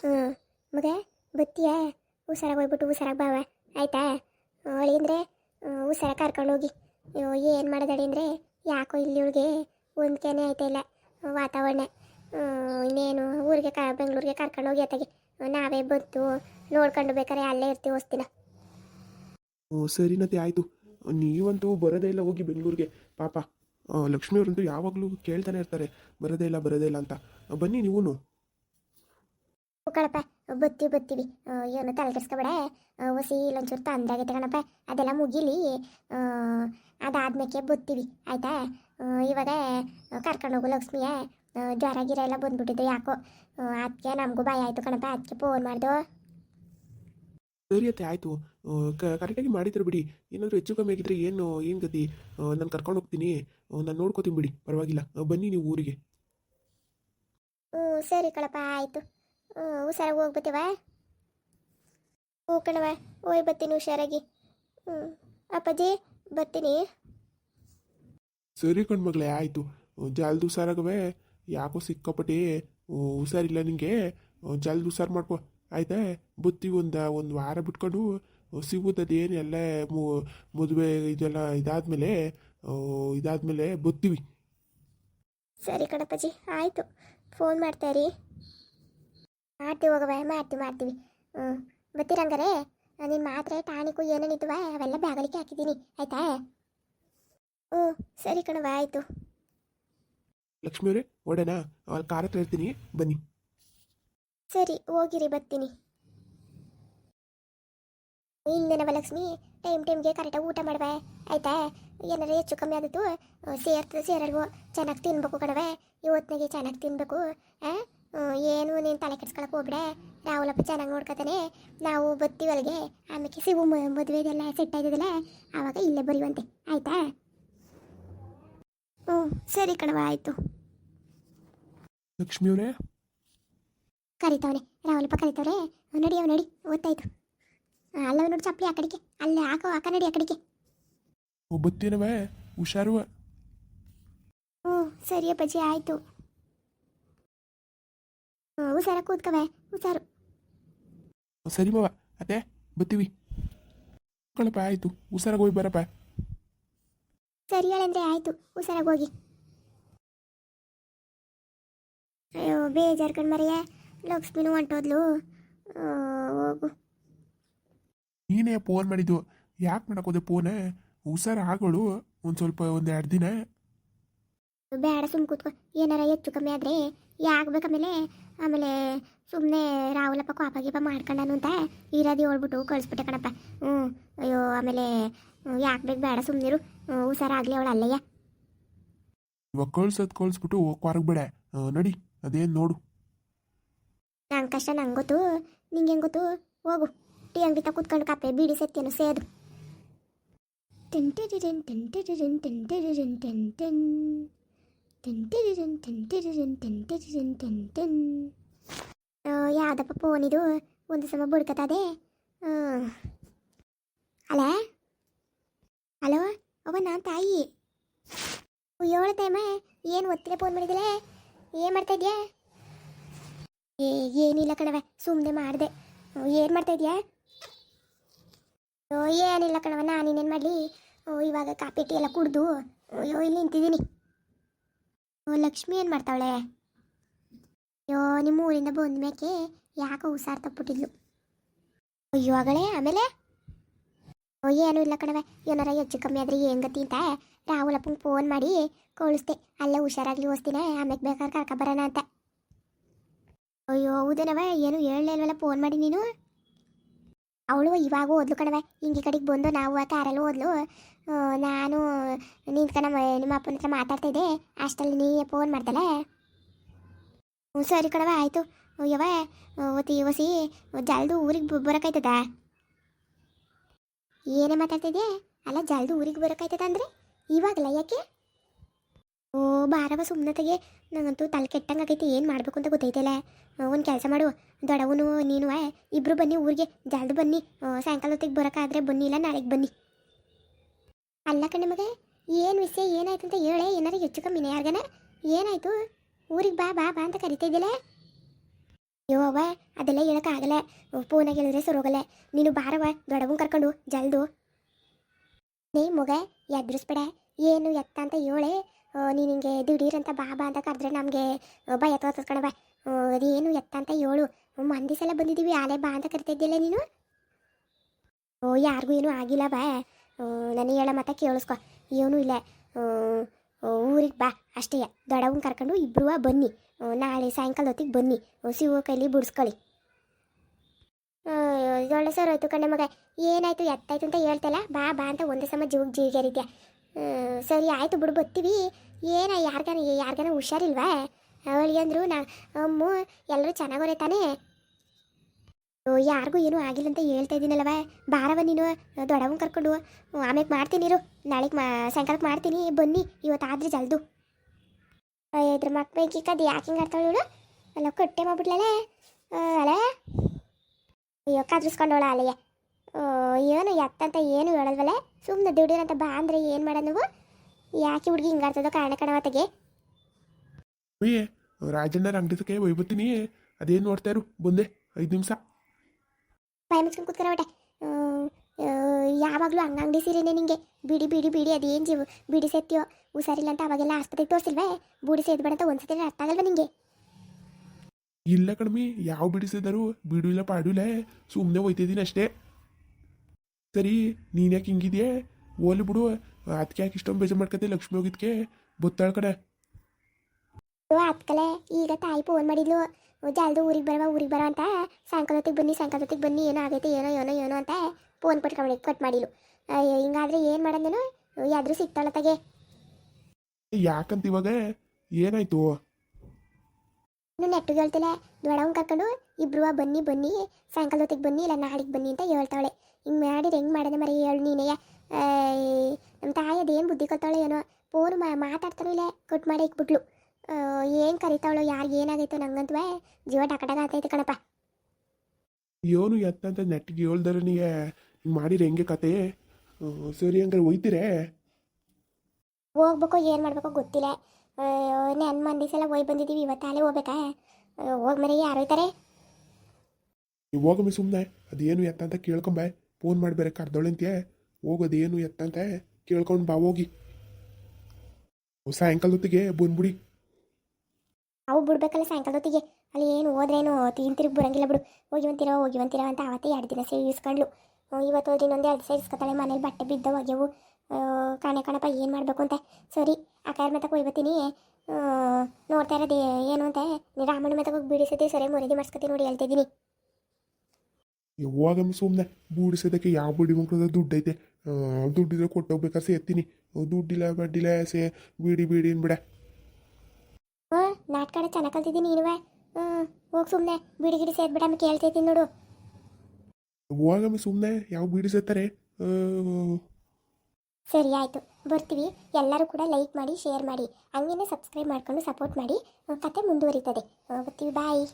ಹ್ಞೂ. ಮಗ, ಬತ್ತಿಯಾ? ಹುಷಾರಾಗಿ ಹೋಗ್ಬಿಟ್ಟು ಹುಷಾರಾಗಿ ಬಾವ ಆಯ್ತಾ? ಅವಳಿ ಅಂದರೆ ಹುಷಾರ ಕರ್ಕೊಂಡು ಹೋಗಿ. ಏನು ಮಾಡೋದಳಿ ಅಂದರೆ, ಯಾಕೋ ಇಲ್ಲಿ ಇವಳಿಗೆ ಹೊಂದ್ಕೆನೇ ಆಯ್ತಾ ಇಲ್ಲ, ವಾತಾವರಣ. ಇನ್ನೇನು, ಊರಿಗೆ ಕ, ಬೆಂಗಳೂರಿಗೆ ಕರ್ಕೊಂಡು ಹೋಗಿ ಅತ್ತಾಗೆ. ನಾವೇ ಬಂತು ನೋಡ್ಕೊಂಡು ಬೇಕಾರೆ ಅಲ್ಲೇ ಇರ್ತೀವಿ ಹೊಸ್ತಿನ ಸರಿ ಸರಿನತೆ ಆಯಿತು. ನೀವಂತೂ ಬರೋದೇ ಇಲ್ಲ, ಹೋಗಿ ಬೆಂಗಳೂರಿಗೆ. ಪಾಪ ಲಕ್ಷ್ಮಿ ಲಕ್ಷ್ಮಿಯವರಂತೂ ಯಾವಾಗಲೂ ಕೇಳ್ತಾನೆ ಇರ್ತಾರೆ. ಬರೋದೇ ಇಲ್ಲ ಬರೋದೇ ಇಲ್ಲ ಅಂತ. ಬನ್ನಿ ನೀವೂ ಕಣಪ್ಪ ಬತ್ತೀವಿ. ಬತ್ತೀವಿ ಏನು ತಲೆ ಕೆಡ್ಸ್ಕೊಬೇಡ ಹೊಸಿ ಇಲ್ಲೊಂಚೂರು ತಂದಾಗೈತೆ ಕಣಪ್ಪ. ಅದೆಲ್ಲ ಮುಗಿಲಿ. ಅದಾದ್ಮೇಕೆ ಅದಾದ್ಮೇಲೆ ಬತ್ತೀವಿ ಆಯ್ತಾ? ಇವಾಗ ಕರ್ಕೊಂಡು ಹೋಗು ಲಕ್ಷ್ಮಿಯ. ಜ್ವರ ಗಿರ ಎಲ್ಲ ಬಂದ್ಬಿಟ್ಟಿದೆ ಯಾಕೋ. ಅದಕ್ಕೆ ನಮಗೂ ಭಯ ಆಯ್ತು ಕಣಪ್ಪ ಅದಕ್ಕೆ ಫೋನ್ ಮಾಡ್ದೋ. ಸರಿ ಅತ್ತೆ ಆಯಿತು. ಕರೆಕ್ಟಾಗಿ ಮಾಡಿದ್ರು ಬಿಡಿ. ಏನಾದರೂ ಹೆಚ್ಚು ಕಮ್ಮಿ ಆಗಿದ್ರೆ ಏನು ಏನು ಗತಿ? ನಾನು ಕರ್ಕೊಂಡು ಹೋಗ್ತೀನಿ. ನಾನು ನೋಡ್ಕೋತೀನಿ ಬಿಡಿ. ಪರವಾಗಿಲ್ಲ. ಬನ್ನಿ ನೀವು ಊರಿಗೆ. ಹ್ಞೂ ಸರಿ ಕಣಪ್ಪ ಆಯಿತು. ಹುಷಾರಾಗಿ ಹೋಗ್ಬತ್ತೀವ ಹ್ಞೂ ಕಣವ ಹೋಯ್ ಬರ್ತೀನಿ ಹುಷಾರಾಗಿ. ಹ್ಞೂ ಅಪ್ಪಾಜಿ ಬರ್ತೀನಿ. ಸರಿ ಕಣ್ಮಗಳೇ ಆಯಿತು. ಜಲ್ದು ಹುಷಾರಾಗವೆ. ಯಾಕೋ ಸಿಕ್ಕಾಪಟ್ಟಿ ಹುಷಾರಿಲ್ಲ ನಿನಗೆ ಜಲ್ದಿ ಹುಷಾರು ಮಾಡ್ಕೊ. ಆಯ್ತಾ? ಬತ್ತೀವಿ ಒಂದು ಒಂದು ವಾರ ಬಿಟ್ಕೊಂಡು ಸಿಗುತ್ತದೇನು ಎಲ್ಲ ಮು- ಮದುವೆ ಇದೆಲ್ಲ ಇದಾದ್ಮೇಲೆ ಇದಾದ್ಮೇಲೆ ಬತ್ತೀವಿ ಸರಿ ಕಣಪ್ಪಾಜಿ ಆಯಿತು. ಫೋನ್ ಮಾಡ್ತಾರಿ ಮಾಡ್ತೀವಿ ಹೋಗವೆ ಮಾಡ್ತೀವಿ ಮಾಡ್ತೀವಿ ಹ್ಞೂ ಬರ್ತೀರಂಗಾರೆ ನಿನ್ನ ಮಾತ್ರೆ ಟಾನಿಕು ಏನೇನಿದ್ವ ಅವೆಲ್ಲ ಬ್ಯಾಗಲಿಕ್ಕೆ ಹಾಕಿದ್ದೀನಿ ಆಯ್ತಾ? ಹ್ಞೂ ಸರಿ ಕಣವ ಆಯಿತು. ಲಕ್ಷ್ಮಿಯವರೇ ಓಡೋಣ ಅಲ್ಲಿ ಕಾರ ಹತ್ರ ಇರ್ತೀನಿ ಬನ್ನಿ. ಸರಿ ಹೋಗಿರಿ ಬರ್ತೀನಿ. ಹಿಂದೇನವ ಲಕ್ಷ್ಮಿ ಟೈಮ್ ಟೈಮ್ಗೆ ಕರೆಕ್ಟಾಗಿ ಊಟ ಮಾಡುವೆ ಆಯ್ತಾ? ಏನಾರ ಹೆಚ್ಚು ಕಮ್ಮಿ ಆದಿತ್ತು ಸೇರ್ತದೆ ಸೇರಲ್ವೋ ಚೆನ್ನಾಗಿ ತಿನ್ಬೇಕು ಕಣವೆ ಇವತ್ತಿನಾಗೆ ಚೆನ್ನಾಗಿ ತಿನ್ಬೇಕು ಆ? ಏನು ನೀನು ತಲೆ ಕೆಡ್ಸ್ಕೊಳಕ್ಕೆ ಹೋಗ್ಬಿಡೆ. ರಾಹುಲಪ್ಪ ಚೆನ್ನಾಗಿ ನೋಡ್ಕೊತಾನೆ. ನಾವು ಬತ್ತೀವಲ್ಗೆ ಆಮೇಲೆ ಸಿಗು ಮದುವೆದೆಲ್ಲ ಸೆಟ್ ಆಯ್ತದಲ್ಲ ಆವಾಗ ಇಲ್ಲೇ ಬರೀವಂತೆ. ಆಯ್ತಾ? ಹ್ಞೂ ಸರಿ ಕಣವ ಆಯಿತು. ಲಕ್ಷ್ಮಿಯವರೇ ಕರಿತಾವನೆ ರಾಹುಲಪ್ಪ ಕರಿತಾವ್ರೆ. ಅವ್ ನಡಿ ಓದ್ತಾಯ್ತು ಅಲ್ಲವ ನೋಡಿ ಚಪ್ಪಲಿ ಆ ಕಡೆಗೆ. ಅಲ್ಲೇ ಹಾಕೋ ಆ ನಡಿ ಆ ಕಡೆಗೆ. ಬತ್ತೀನವೇ ಹುಷಾರುವ ಹ್ಞೂ ಸರಿ ಅಪ್ಪಾಜಿ ಆಯಿತು. ಹುಷಾರ ಕೂತ್ಕವೆ ಹುಷಾರು. ಸರಿ ಮಾವ ಅತ್ತೆ ಬತ್ತೀವಿ ಕಣಪ್ಪ ಆಯಿತು ಹುಷಾರಾಗಿ ಹೋಗಿ ಬರಪ್ಪ. ಸರಿ ಹೇಳಂದ್ರೆ ಆಯಿತು ಹುಷಾರಾಗಿ ಹೋಗಿ. ಅಯ್ಯೋ ಬೇಜಾರು ಕಣ್ಮರಿಯ ಲಕ್ಷ್ಮಿನೂ ಹೊಂಟೋದ್ಲು. ಹೋಗು. ನೀನೇ ಫೋನ್ ಮಾಡಿದ್ದು. ಯಾಕೆ ಮಾಡಕ್ಕೋದೆ ಫೋನ್ ಹುಷಾರು ಆಗೋಳು ಒಂದು ಸ್ವಲ್ಪ ಒಂದು ಎರಡು ದಿನ. ಬೇಡ ಸುಮ್ ಕೂತ್ಕೊ. ಏನಾರ ಹೆಚ್ಚು ಕಮ್ಮಿ ಆದರೆ ಯಾಕೆ ಆಮೇಲೆ ಆಮೇಲೆ ಸುಮ್ಮನೆ ರಾಹುಲಪ್ಪ ಕೋಪ ಗೀಪ ಮಾಡ್ಕೊಂಡನು ಅಂತ ಇರೋದು ಹೇಳ್ಬಿಟ್ಟು ಕಳಿಸ್ಬಿಟ್ಟೆ ಕಣಪ್ಪ. ಹ್ಞೂ ಅಯ್ಯೋ ಆಮೇಲೆ ಯಾಕೆ ಬೇಕು ಬೇಡ ಸುಮ್ಮನಿರು ಹುಷಾರಾಗಲಿ ಅವಳು ಅಲ್ಲಯ್ಯ. ಇವಾಗ ಕಳ್ಸೋದು ಕಳಿಸ್ಬಿಟ್ಟು ಹೊರಗೆ ಬೇಡ. ನಡಿ ಅದೇನು ನೋಡು. ನಂಗೆ ಕಷ್ಟ ನಂಗೆ ಗೊತ್ತು ನಿಂಗೆ ಹೆಂಗೆ ಗೊತ್ತು? ಹೋಗು. ಟೀ ಅಂಗಡಿ ತ ಕೂತ್ಕೊಂಡು ಕಪ್ಪೆ ಬೀಡಿ ಸತ್ಯನು ಸೇದು. ಟೆನ್ ಟೆನ್ ಟೆಂಟಿರಿನ್ ಟೆಂಟಿರಿನ್ ಟೆಂಟಿರಿನ್ ಟೆನ್ ಟೆನ್. ಯಾವುದಪ್ಪ ಫೋನ್ ಇದು ಒಂದು ಸಮ ಬುಡ್ಕತ್ತದೆ ಅಲ? ಹಲೋ ಅವ ನಾನು ತಾಯಿ. ಏಳು ಟೈಮ ಏನು ಒತ್ತಿಗೆ ಫೋನ್ ಮಾಡಿದಿಲ್ಲ ಏನು ಮಾಡ್ತಾ ಇದೆಯಾ? ಏ, ಏನಿಲ್ಲ ಕಣವ ಸುಮ್ಮನೆ ಮಾಡಿದೆ. ಏನು ಮಾಡ್ತಾ ಇದ್ಯಾ? ಏನಿಲ್ಲ ಕಣವ ನಾನು ಇನ್ನೇನು ಮಾಡಲಿ? ಇವಾಗ ಕಾಪಿ, ಟೀ ಎಲ್ಲ ಕುಡ್ದು ಅಯ್ಯೋ ಇಲ್ಲಿ ನಿಂತಿದ್ದೀನಿ. ಲಕ್ಷ್ಮಿ ಏನು ಮಾಡ್ತಾವಳೆ? ಅಯ್ಯೋ, ನಿಮ್ಮ ಊರಿಂದ ಬಂದ ಮೇಕೆ ಯಾಕೋ ಹುಷಾರ್ ತಪ್ಪಿಟ್ಟಿದ್ಲು. ಅಯ್ಯೋ ಆಗಳೇ ಆಮೇಲೆ? ಓ ಏನೂ ಇಲ್ಲ ಕಣವೆ ಏನಾರ ಹೆಚ್ಚು ಕಮ್ಮಿ ಆದ್ರೆ ಏನು ಗತಿ ಅಂತ ರಾಹುಲಪ್ಪಂಗೆ ಫೋನ್ ಮಾಡಿ ಕಳಿಸ್ದೆ. ಅಲ್ಲೇ ಹುಷಾರಾಗ್ಲಿ ಓಸ್ತಿನ ಆಮೇಲೆ ಬೇಕಾದ್ರೆ ಕರ್ಕೊಬರೋಣ ಅಂತ. ಅಯ್ಯೋ ಹೌದೇನವ ಏನು ಹೇಳಲಿಲ್ವಲ್ಲ ಫೋನ್ ಮಾಡಿ ನೀನು? ಅವಳು ಇವಾಗ ಓದ್ಲು ಕಣವೆ ಹಿಂಗೆ ಕಡೆಗೆ ಬಂದು ನಾವು ಕಾರಲ್ಲಿ ಓದ್ಲು. ನಾನು ನಿಂತ್ಕ ನಮ್ಮ, ನಿಮ್ಮ ಅಪ್ಪನ ಹತ್ರ ಮಾತಾಡ್ತಾ ಇದ್ದೆ. ಅಷ್ಟಲ್ಲಿ ನೀ ಫೋನ್ ಮಾಡ್ದಲ್ಲ? ಹ್ಞೂ, ಸರಿ ಕಣವ ಆಯಿತು. ಯವ ಓತಿ ಒಸಿ, ಜಲ್ದು ಊರಿಗೆ ಬರೋಕಾಯ್ತದ ಏನೇ ಮಾತಾಡ್ತಿದ್ಯಾ ಅಲ್ಲ, ಜಲ್ದು ಊರಿಗೆ ಬರೋಕಾಯ್ತದ ಅಂದರೆ? ಇವಾಗಲ್ಲ ಯಾಕೆ? ಓ ಬಾರವ ಸುಮ್ಮನತೆಗೆ ನಂಗಂತೂ ತಲೆ ಕೆಟ್ಟಂಗಾಗೈತಿ ಏನು ಮಾಡಬೇಕು ಅಂತ ಗೊತ್ತೈತಲ್ಲ ಒಂದು ಕೆಲಸ ಮಾಡು. ದೊಡವನು ನೀನು ಇಬ್ಬರು ಬನ್ನಿ ಊರಿಗೆ. ಜಲ್ದು ಬನ್ನಿ. ಸಾಯಂಕಾಲ ಹೊತ್ತಿಗೆ ಬರೋಕ್ಕಾದ್ರೆ ಬನ್ನಿ, ಇಲ್ಲ ನಾಳೆಗೆ ಬನ್ನಿ. ಅಲ್ಲ ಕಣೆ ಮಗ, ಏನು ವಿಷಯ, ಏನಾಯ್ತು ಅಂತ ಹೇಳೆ, ಏನಾರ ಹೆಚ್ಚು ಕಮ್ಮಿನೇ ಯಾರ್ಗನ? ಏನಾಯ್ತು? ಊರಿಗೆ ಬಾ ಬಾ ಬಾ ಅಂತ ಕರಿತಾ ಇದ್ದಿಲ್ಲ ಅಯ್ಯೋ, ಅವ್ವ, ಅದೆಲ್ಲ ಹೇಳೋಕ್ಕಾಗಲ್ಲ ಫೋನಾಗ ಹೇಳಿದ್ರೆ ಸರೋಗಲ್ಲ ನೀನು ಬಾರವ ದೊಡವನ್ ಕರ್ಕೊಂಡು, ಜಲ್ದು. ನೀ ಮಗ, ಎದುರಿಸ್ಬೇಡ. ಏನು ಎತ್ತ ಅಂತ ಹೇಳೆ. ನೀನು ಹಿಂಗೆ ದಿಢೀರಂತ ಬಾಬಾ ಅಂತ ಕರೆದ್ರೆ ನಮಗೆ ಭಯ ಬಾ ಅದೇನು ಎತ್ತ ಅಂತ ಹೇಳು ಮಂದಿ ಸಲ ಬಂದಿದ್ದೀವಿ ಆಲೆ ಬಾ ಅಂತ ಕರಿತಿದ್ದಿಲ್ಲ ನೀನು? ಓ, ಯಾರಿಗೂ ಏನೂ ಆಗಿಲ್ಲ ಬಾ. ನನಗೆ ಹೇಳ ಮತ್ತೆ ಕೇಳಿಸ್ಕೊ. ಏನೂ ಇಲ್ಲ. ಊರಿಗೆ ಬಾ. ಅಷ್ಟೇ, ದೊಡ್ಡವನ್ ಕರ್ಕೊಂಡು ಇಬ್ರು ಬನ್ನಿ. ನಾಳೆ ಸಾಯಂಕಾಲ ಹೊತ್ತಿಗೆ ಬನ್ನಿ. ಶಿವ ಕೈಲಿ ಬಿಡಿಸ್ಕೊಳ್ಳಿ. ಒಳ್ಳೆ ಸರ್ ಹೋಯ್ತು ಕಣ್ಣೆ ಮಗ. ಏನಾಯ್ತು, ಎತ್ತಾಯ್ತು ಅಂತ ಹೇಳ್ತಲ್ಲ? ಬಾ ಬಾ ಅಂತ ಒಂದೇ ಸಮ ಜೀವಕ್ಕೆ ಜೀಗರಿದ್ಯಾ ಸರಿ ಆಯಿತು ಬಿಡು ಬತ್ತೀವಿ ಏನ, ಯಾರ್ಗಾನ ಯಾರ್ಗಾನ ಹುಷಾರಿಲ್ವಾ? ಅವಳಿಗೆ ಅಂದರು, ನಾ ಅಮ್ಮ ಎಲ್ಲರೂ ಚೆನ್ನಾಗೋರೆ ತಾನೇ ಯಾರಿಗೂ ಏನೂ ಆಗಿಲ್ಲ ಅಂತ ಹೇಳ್ತಾ ಇದ್ದೀನಲ್ಲವ. ಬಾರವ ನೀನು ದೊಡ್ಡವನ್ ಕರ್ಕೊಂಡು ಆಮೇಲೆ ಮಾಡ್ತೀನಿ ಇರು. ನಾಳೆಗೆ ಮಾ ಸಾಯಂಕಾಲಕ್ಕೆ ಮಾಡ್ತೀನಿ. ಬನ್ನಿ, ಇವತ್ತಾದ್ರೆ ಜಲ್ದು. ಇದ್ರ ಮಕ್ಳು ಕದ್ದು ಯಾಕೆ ಹಿಂಗೆ ಆಡ್ತಾಳು ಇವಳು ಅಲ್ಲ, ಕೊಟ್ಟೆ ಮಾಡ್ಬಿಟ್ಲಲ್ಲ ಅಲ್ಲ ಅಯ್ಯೋ ಕದ್ರಿಸ್ಕೊಂಡವಳ ಅಲೆಯ. ಏನು ಎತ್ತಂತ ಏನು ಹೇಳಲ್ವಲ್ಲ ಸುಮ್ಮನೆ ದುಡಿಯೋರಂತ ಬಾ ಅಂದ್ರೆ ಏನು ಮಾಡ ನೀವು? ಯಾಕೆ ಹುಡುಗಿ ಹಿಂಗೆ ಆಡ್ತದೋ ಕಾರಣ ಕಣವತ್ತಿಗೆ ಮೇ ರಾಜಣ್ಣರ ಅಂಗಡಿದಕ್ಕೆ ಒಯ್ಬತ್ತೀನಿ ಅದೇನು ನೋಡ್ತಾ ಇರು ಬಂದೆ ಐದು ನಿಮಿಷ. ಬಾಯಿ ಮುಚ್ಕೊಂಡು ಕೂತ್ಕರ ಒಟ್ಟೆ ಯಾವಾಗಲೂ ಹಂಗಂಗಡಿ ಸೀರೆನೆ ನಿಂಗೆ. ಬಿಡಿ ಬಿಡಿ ಬಿಡಿ ಅದೇನು ಜೀವ ಬಿಡಿ ಸೇತಿಯೋ. ಹುಷಾರಿಲ್ಲ ಅಂತ ಅವಾಗೆಲ್ಲ ಆಸ್ಪತ್ರೆಗೆ ತೋರಿಸಿಲ್ವೇ? ಬೂಡಿ ಸೇದ್ಬೇಡ ಅಂತ ಒಂದ್ಸತಿ ಅರ್ಥ ಆಗಲ್ವ ನಿಂಗೆ? ಇಲ್ಲ ಕಡಿಮೆ ಯಾವ ಬಿಡಿಸಿದರು ಬಿಡು ಇಲ್ಲ ಪಾಡು ಇಲ್ಲ. ಸುಮ್ಮನೆ ಒಯ್ತಿದ್ದೀನಿ ಅಷ್ಟೇ. ಸರಿ ನೀನು ಯಾಕೆ ಹಿಂಗಿದ್ಯೆ? ಓಲಿ ಬಿಡು. ಅದಕ್ಕೆ ಯಾಕೆ ಇಷ್ಟೊಂದು ಬೇಜಾರು ಮಾಡ್ಕತ್ತೆ ಲಕ್ಷ್ಮಿ ಹೋಗಿದ್ಕೆ? ಬೊತ್ತಾಳ ಕಡೆ ಅತ್ಕಲೆ ಈಗ ತಾಯಿ ಫೋನ್ ಮಾಡಿದ್ಲು. ಜಲ್ದು ಊರಿಗೆ ಬರವ ಊರಿಗೆ ಬರೋ ಅಂತ. ಸಾಯಂಕಾಲ ಹೊತ್ತಿಗೆ ಬನ್ನಿ ಸಾಯಂಕಾಲ ಹೊತ್ತಿಗೆ ಬನ್ನಿ. ಏನೋ ಆಗೈತೆ ಏನೋ ಏನೋ ಏನೋ ಅಂತ ಫೋನ್ ಪಟ್ಕೊಂಡು ಕಟ್ ಮಾಡಿಲು ಅಯ್ಯೋ ಹಿಂಗಾದ್ರೆ ಏನು ಮಾಡೋದೇನು? ಯಾದ್ರೂ ಸಿಗ್ತಾಳ ತಗೆ ಯಾಕಂತ ಇವಾಗ? ಏನಾಯ್ತು? ಇನ್ನು ನೆಟ್ಟಿಗೆ ಹೇಳ್ತಿಲ್ಲ ದೊಡ್ಡವನ್ ಕರ್ಕೊಂಡು ಇಬ್ರು ಬನ್ನಿ ಬನ್ನಿ. ಸಾಯಂಕಾಲ ಹೊತ್ತಿಗೆ ಬನ್ನಿ ಇಲ್ಲ ನಾಳೆಗೆ ಬನ್ನಿ ಅಂತ ಹೇಳ್ತಾಳೆ. ಹಿಂಗೆ ಮಾಡಿದ್ರೆ ಹೆಂಗೆ ಮಾಡೋದು ಮರಿ? ಹೇಳು ನೀನೇ. ನಮ್ಮ ತಾಯಿ ಅದೇನು ಬುದ್ಧಿ ಕೊತ್ತಾಳೆ ಏನೋ. ಫೋನ್ ಮಾತಾಡ್ತಾನೂ ಇಲ್ಲ ಕಟ್ ಮಾಡಿ ಇಕ್ಬಿಟ್ಲು. ಏನು ಕರಿತಾವಳು ಯಾರಿಗೆ ಏನಾಗೈತೋ ನಂಗಂತವೇ. ಜೀವ ಡಕಡಗ ಆಗ್ತೈತೆ ಕಣಪ್ಪ. ಏನು ಎತ್ತ ಅಂತ ನೆಟ್ಟಿಗೆ ಹೇಳ್ದಾರೆ ನೀ? ಹಿಂಗೆ ಮಾಡಿದ್ರೆ ಹೆಂಗೆ ಕತೆ? ಸರಿ ಹಂಗಾರೆ ಒಯ್ತೀರೇ? ಹೋಗ್ಬೇಕು ಏನು ಮಾಡ್ಬೇಕು ಗೊತ್ತಿಲ್ಲ. ನನ್ನ ಮಂದಿ ಸಲ ಹೋಗಿ ಬಂದಿದ್ದೀವಿ ಇವತ್ತಾಲೆ ಹೋಗ್ಬೇಕಾ? ಹೋಗಿ ಮರಿ ಯಾರು ಹೋಯ್ತಾರೆ ನೀವು ಹೋಗಮ್ಮಿ ಸುಮ್ಮನೆ ಅದೇನು ಎತ್ತ ಅಂತ ಕೇಳ್ಕೊಂಬೆ. ಫೋನ್ ಮಾಡಿ ಬೇರೆ ಹೋಗೋದು ಏನು ಎತ್ತಂತೆ? ಕೇಳ್ಕೊಂಡು ಬಾ, ಹೋಗಿ. ಸಾಯಂಕಾಲ ಹೊತ್ತಿಗೆ ಬಂದ್ಬಿಡಿ ಅವು ಬಿಡ್ಬೇಕಲ್ಲ ಸಾಯಂಕಾಲ ಹೊತ್ತಿಗೆ. ಅಲ್ಲಿ ಏನು ಹೋದ್ರೇನು ತಿನ್ ತಿರುಗಿ ಬರಂಗಿಲ್ಲ ಬಿಡು. ಹೋಗಿವಂತೀರ ಹೋಗಿವಂತೀರ ಅಂತ ಅವತ್ತೇ ಎರಡು ದಿನ ಸೇರಿ ಇಸ್ಕೊಂಡ್ಲು ಇವತ್ತು ಹೋದ್ರೆ ಇನ್ನೊಂದು ಎರಡು ಸೇರಿಸ್ಕೊತಾಳೆ, ಮನೇಲಿ ಬಟ್ಟೆ ಬಿದ್ದ ಹೋಗ್ಯವು ಕಾಣೆ ಕಣಪ್ಪ, ಏನು ಮಾಡಬೇಕು ಅಂತ. ಸರಿ ಅಕ್ಕಾರ ಮತ್ತೆ ಹೋಗ್ಬತ್ತೀನಿ ನೋಡ್ತಾ ಇರೋದು ಏನು ಅಂತ. ರಾಮಣ್ಣ ಮತ್ತೆ ಹೋಗಿ ಬಿಡಿಸತಿ ಸರಿ, ಮುರಿದಿ ಮಾಡ್ಸ್ಕೊತೀನಿ ನೋಡಿ ಹೇಳ್ತಿದ್ದೀನಿ ಹೋಗಮ್ಮಿ ಸುಮ್ಮನೆ ಬೂಡಿಸೋದಕ್ಕೆ ಯಾವ ಬುಡಿ ಮಕ್ಕಳ ದುಡ್ಡೈತೆ. ದುಡ್ಡಿದ್ರೆ ಕೊಟ್ಟೋಗ್ಬೇಕಾದ್ರೆ ಸೇರ್ತೀನಿ. ದುಡ್ಡಿಲ್ಲ ಬಡ್ಡಿಲ್ಲ ಸೇ ಬೀಡಿ ಬೀಡಿ ಬಿಡ ಹಾಂ ನಾಟಕ ಚೆನ್ನಾಗಿ ಕಲ್ತಿದ್ದೀನಿ ನೀನುವೆ. ಹ್ಞೂ ಹೋಗಿ ಸುಮ್ಮನೆ ಬಿಡಿ ಗಿಡಿ ಸೇದ್ಬಿಡ ಆಮೇಲೆ ಕೇಳ್ತೈತೀನಿ ನೋಡು. ಹೋಗಮ್ಮಿ ಸುಮ್ಮನೆ ಯಾವ ಬೀಡಿ ಸೇರ್ತಾರೆ? ಸರಿ ಆಯಿತು. ಬರ್ತೀವಿ. ಎಲ್ಲರೂ ಕೂಡ ಲೈಕ್ ಮಾಡಿ ಶೇರ್ ಮಾಡಿ. ಹಂಗೇನೆ ಸಬ್ಸ್ಕ್ರೈಬ್ ಮಾಡ್ಕೊಂಡು ಸಪೋರ್ಟ್ ಮಾಡಿ. ಕತೆ ಮುಂದುವರಿತದೆ. ಬರ್ತೀವಿ. ಬಾಯ್